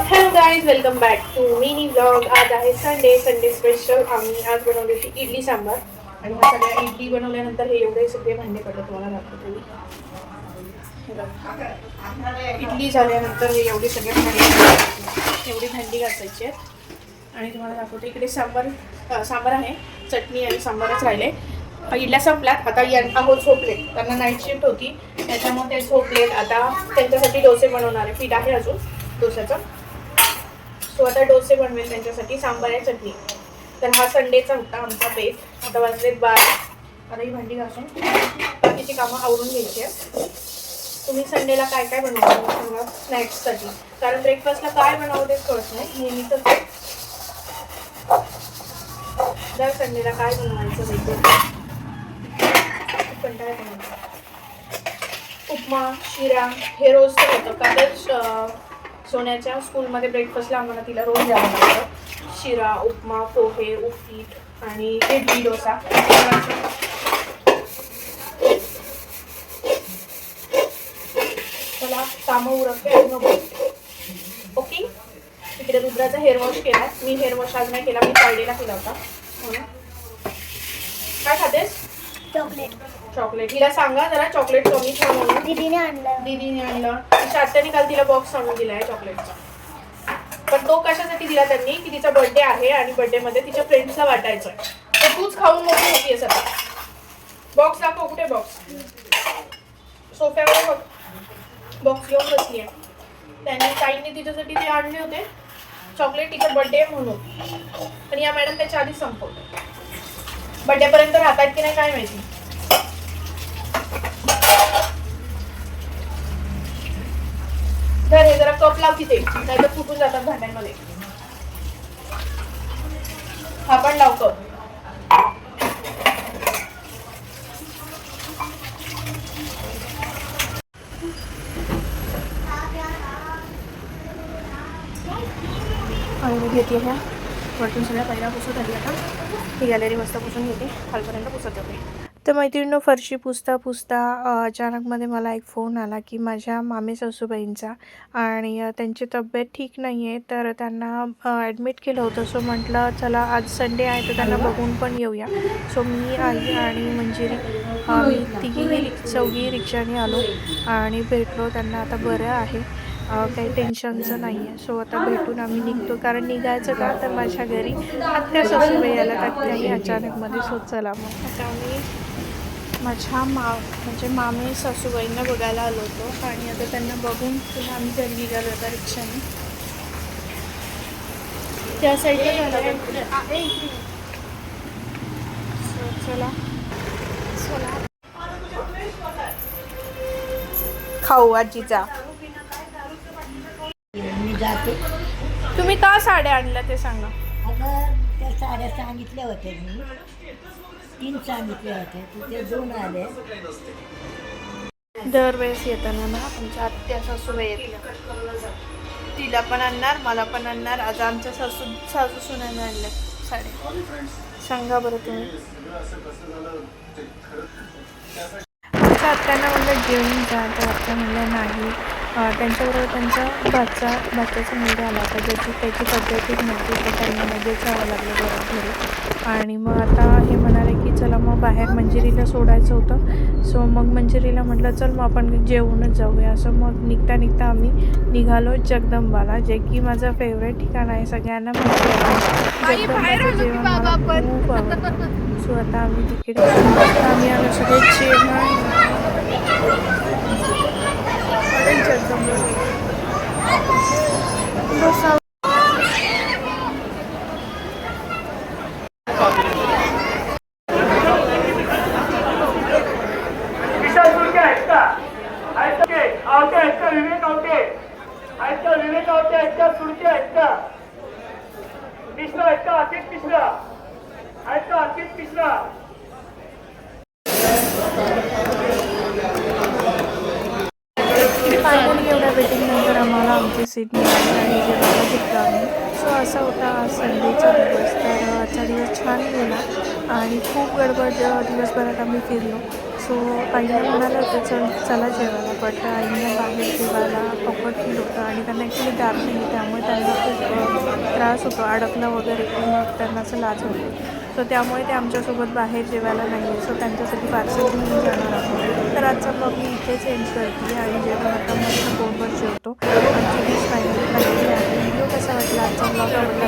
Hello guys welcome back to mini blog आज आहे Sunday Sunday special आम्ही आज बनवली होती इडली सांबार. आणि ह्या सगळ्या इडली बनवल्यानंतर हे एवढे सगळे भांडे पडले तुम्हाला दाखवते इडली झाल्यानंतर हे एवढे सगळे भांडे एवढी भांडी घासायची आहेत. आणि तुम्हाला दाखवते इकडे सांबार सांबार आहे. चटणी आणि सांबारच राहिले. इडल्या संपल्यात आता यां हो झोपले. त्यांना नाईट शिफ्ट होती. त्याच्यामुळे ते झोपलेत आता त्यांच्यासाठी डोसे बनवणार आहे. पीठ आहे अजून डोस्याचं. सो आता डोसे बनवेल त्यांच्यासाठी. सांबार आहे चटणी. तर हा संडेचा होता आमचा बेत आता वाजलेत बार. आता ही भांडी घासून. बाकीची कामं आवरून घ्यायची आहे तुम्ही संडेला काय काय बनवता सांगा स्नॅक्ससाठी कारण ब्रेकफास्टला काय बनावं तेच कळत नाही. नेहमीच दर संडेला काय बनवायचं कंटाळा उपमा शिरा हे रोज तर होतं. का तर सोन्याच्या स्कूलमध्ये ब्रेकफास्टला आम्हाला तिला रोज द्यावं लागतं. शिरा उपमा पोहे उपीट आणि इडली डोसा. मला चला कामं उरकते आणि ओके? इकडे रुद्राचा हेअर वॉश केला मी हेअर वॉश आज नाही केला मी फ्रायडेला केला होता. म्हणून. काय खातेस? चॉकलेट. चॉकलेट. हिला सांगा जरा चॉकलेट कमी ठेवा म्हणून. दीदीने आणलं. दीदीने आणलं. तिच्या आत्याने काल तिला बॉक्स आणून दिलाय चॉकलेटचा. पण तो कशासाठी दिला त्यांनी? की तिचा बर्थडे आहे आणि birthday मध्ये तिच्या फ्रेंड्सला वाटायचं तर तूच खाऊन मोठी होती सध्या बॉक्स दाखव कुठे बॉक्स सोफ्यावर बघ. बॉक्स घेऊन बसली आहे त्यांनी ताईंनी तिच्यासाठी ते आणले होते चॉकलेट तिचा बर्थडे म्हणून. पण या मॅडम त्याच्या आधीच संपवलं बड्डेपर्यंत राहतात की नाही काय माहिती? हे जरा कप लाव तिथे. नाही तर फुटून जातात भांड्यांमध्ये. हा पण लाव कप. आणि घेते ह्या वरतून सगळ्या पहिल्या पुसत आली आता. ही गॅलरी मस्त पुसून घेते. खालपर्यंत पुसत जाते. तर मैत्रिणीनं फरशी पुसता पुसता अचानकमध्ये मला एक फोन आला की माझ्या मामे सासूबाईंचा आणि त्यांची तब्येत ठीक नाही आहे तर त्यांना ॲडमिट केलं होतं. सो म्हटलं चला आज संडे आहे तर त्यांना बघून पण येऊया. सो मी आई आणि मंजिरी आम्ही तिघीही चौघी रिक्षाने आलो आणि भेटलो. त्यांना आता बरं आहे. काही टेन्शनचं नाही आहे सो आता भेटून आम्ही निघतो. कारण निघायचं का? तर माझ्या घरी आत्या सासूबाई यायला तर अचानकमध्ये सो चला मग. आता आम्ही माझ्या मा म्हणजे मामी सासूबाईंना बघायला आलो होतो. आणि आता त्यांना बघून पुन्हा आम्ही घरी निघालो होता रिक्षाने. त्या साईडला झाला चला. चला. खाऊ आजीचा. जाते. तुम्ही का साड्या आणल्या ते सांगा. अगं त्या साड्या सांगितल्या होत्या मी. तीन सांगितल्या होत्या तिथे दोन आले. दरवेळेस येताना ना आमच्या आत्या सासूबाई येतल्या तिला पण आणणार मला पण आणणार आज आमच्या सासू सासू सुनाने आणल्या साड्या. सांगा बरं तुम्ही. आमच्या आत्यांना म्हणलं जेवून जा. तर आत्या म्हणलं नाही. त्यांच्याबरोबर त्यांचा बाचा बाच्याचा मुलगा आला होता ज्याची त्याची तब्येतच नव्हती तर त्यांना लगेच जावं लागलं बरं घरी. आणि मग आता हे म्हणाले की चला मग बाहेर मंजिरीला सोडायचं होतं. सो मग मंजिरीला म्हटलं चल मग आपण जेवूनच जाऊया. असं मग निघता निघता आम्ही निघालो जगदंबाला जे की माझं फेवरेट ठिकाण आहे सगळ्यांना माहिती जगदंबाचं जेवण खूप आवडतं. सो आता आम्ही तिकडे आम्ही आलो सगळे जेवण हॉटेल जगदंबा बसा विशाल सुरके आहेत का आहेत का आवते आहेत का विवेक आवते आहेत का विवेक आहेत का सुरके आहेत का मिश्रा आहेत का अंकित मिश्रा आहेत का अंकित मिश्रा फायनली एवढ्या आम्हाला आमची सीट मिळाली आणि जेवायला घेतलं आम्ही. सो असा होता आज संडेचा दिवस. तर आजचा दिवस छान गेला आणि खूप गडबड दिवसभरात आम्ही फिरलो. सो आईला म्हणालं होतं चल चला जेवायला बट आईनं बाहेर जेवायला पॉपट आणि त्यांना ॲक्च्युली दार नाही त्यामुळे त्यांना खूप त्रास होतो अडकलं वगैरे मग त्यांना असं लाज होते सो त्यामुळे ते आमच्यासोबत बाहेर जेवायला नाही सो त्यांच्यासाठी पार्सल घेऊन जाणार आहोत. तर आजचा मग मी इथे चेंज करते आणि जेवण आता मस्त फोनवर जेवतो आमची डिश फायनली आहे. व्हिडिओ कसा वाटला? आजचा ब्लॉग आवडला